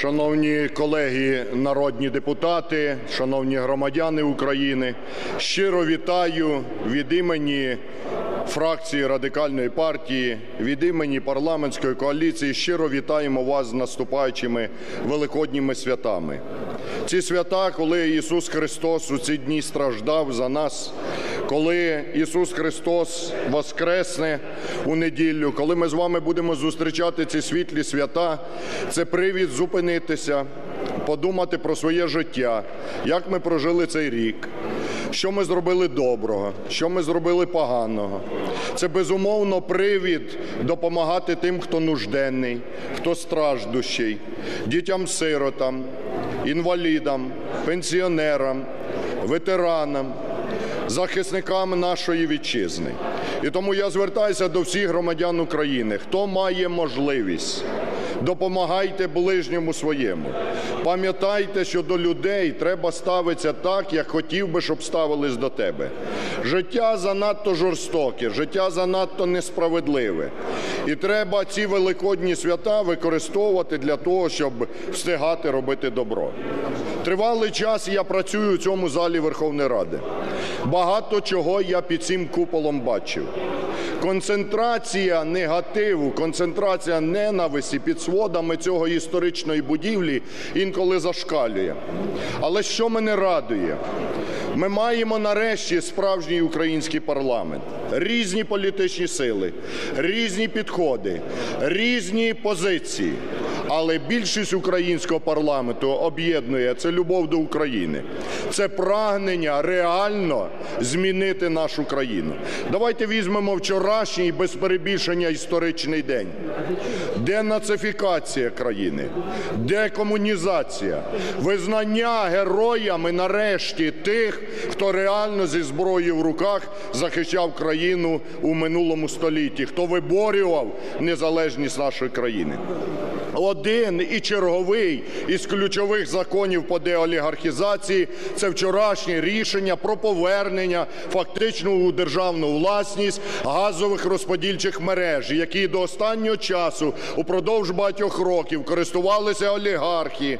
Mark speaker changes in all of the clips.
Speaker 1: Шановні колеги народні депутати, шановні громадяни України, щиро вітаю від імені фракції Радикальної партії, від імені парламентської коаліції. Щиро вітаємо вас з наступаючими великодніми святами. Ці свята, коли Ісус Христос у ці дні страждав за нас, коли Ісус Христос воскресне у неділю, коли ми з вами будемо зустрічати ці світлі свята, це привід зупинитися, подумати про своє життя, як ми прожили цей рік, що ми зробили доброго, що ми зробили поганого. Це безумовно привід допомагати тим, хто нужденний, хто страждущий, дітям-сиротам, інвалідам, пенсіонерам, ветеранам захисниками нашої вітчизни. І тому я звертаюся до всіх громадян України, хто має можливість, допомагайте ближньому своєму. Пам'ятайте, що до людей треба ставитися так, як хотів би, щоб ставились до тебе. Життя занадто жорстоке, життя занадто несправедливе. І треба ці великодні свята використовувати для того, щоб встигати робити добро. Тривалий час я працюю у цьому залі Верховної Ради. Багато чого я під цим куполом бачив. Концентрація негативу, концентрація ненависті під сводами цього історичної будівлі інколи зашкалює. Але що мене радує? Ми маємо нарешті справжній український парламент, різні політичні сили, різні підходи, різні позиції. Але більшість українського парламенту об'єднує це любов до України, це прагнення реально змінити нашу країну. Давайте візьмемо вчорашній без перебільшення історичний день. Денацифікація країни, декомунізація, визнання героями нарешті тих, хто реально зі зброєю в руках захищав країну у минулому столітті, хто виборював незалежність нашої країни. Один і черговий із ключових законів по деолігархізації – це вчорашнє рішення про повернення фактично у державну власність газових розподільчих мереж, які до останнього часу упродовж багатьох років користувалися олігархи,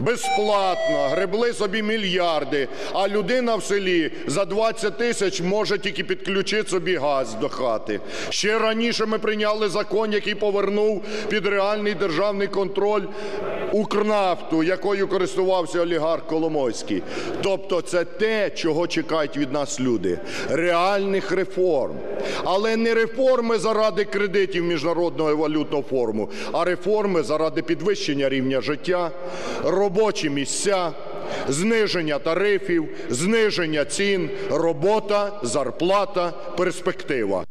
Speaker 1: безплатно, гребли собі мільярди, а людина в селі за 20 тисяч може тільки підключити собі газ до хати. Ще раніше ми прийняли закон, який повернув під реальний державний контроль Укрнафту, якою користувався олігарх Коломойський. Тобто це те, чого чекають від нас люди – реальних реформ. Але не реформи заради кредитів Міжнародного валютного форуму, а реформи заради підвищення рівня життя, робочі місця, зниження тарифів, зниження цін, робота, зарплата, перспектива.